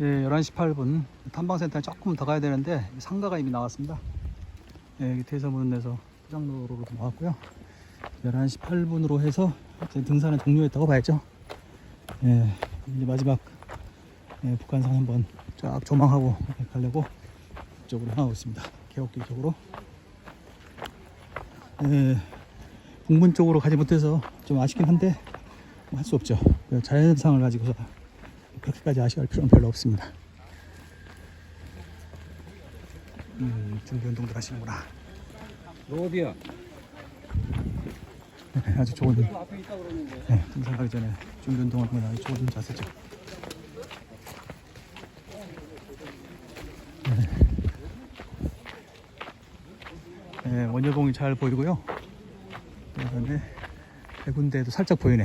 예, 11시 8분 탐방센터에 조금 더 가야 되는데 상가가 이미 나왔습니다. 예, 대서문에서 포장로로 나왔고요. 11시 8분으로 해서 등산은 종료했다고 봐야죠. 예, 이제 마지막 예, 북한산 한번 쫙 조망하고 가려고 이쪽으로 향하고 있습니다. 개옥길 쪽으로. 예, 공문 쪽으로 가지 못해서 좀 아쉽긴 한데 뭐 할수 없죠. 그 자연상을 가지고서 그렇게까지 아쉬워할 필요는 별로 없습니다. 음, 준비 운동들 하시는구나. 어디야? 네, 아주 좋은. 네, 등산 가기 전에 준비 운동을 하면 아주 좋은 자세죠. 네. 네, 원효봉이 잘 보이고요. 그다음에 해군대도 살짝 보이네.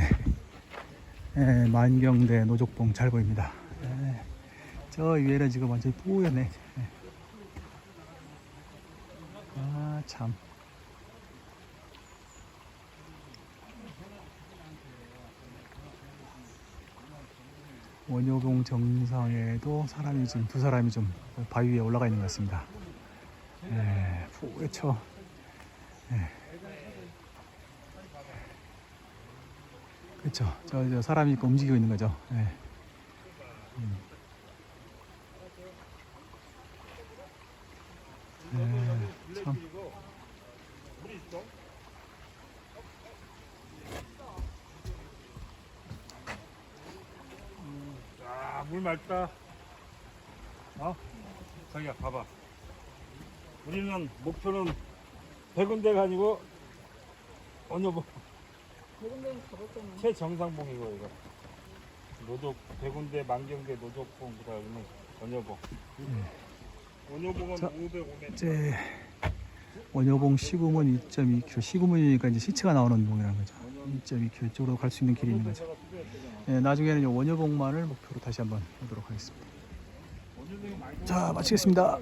네, 만경대 노족봉 잘 보입니다. 네, 저 위에는 지금 완전히 뿌옇네. 네. 아 참. 원효봉 정상에도 사람이 지금 두 사람이 좀 바위 위에 올라가 있는 것 같습니다. 네, 뿌옇죠. 네. 그렇죠. 저, 저 사람이 있고 움직이고 있는 거죠. 네. 음. 네, 참. 아, 물 맑다. 어? 자기야, 봐봐. 우리는 목표는 백운대가 아니고 언여봉. 최정상봉이고 이거. 노족 백운대 만경대 노족봉 그다음에 언여봉. 언여봉은 자, 505m. 이제 원효봉 시구문 2.2km 시구문이니까 이제 시체가 나오는 봉이라는 거죠. 2.2km 쪽으로 갈 수 있는 길이 있는 거죠. 예, 나중에는 이 원효봉만을 목표로 다시 한번 보도록 하겠습니다. 자 마치겠습니다.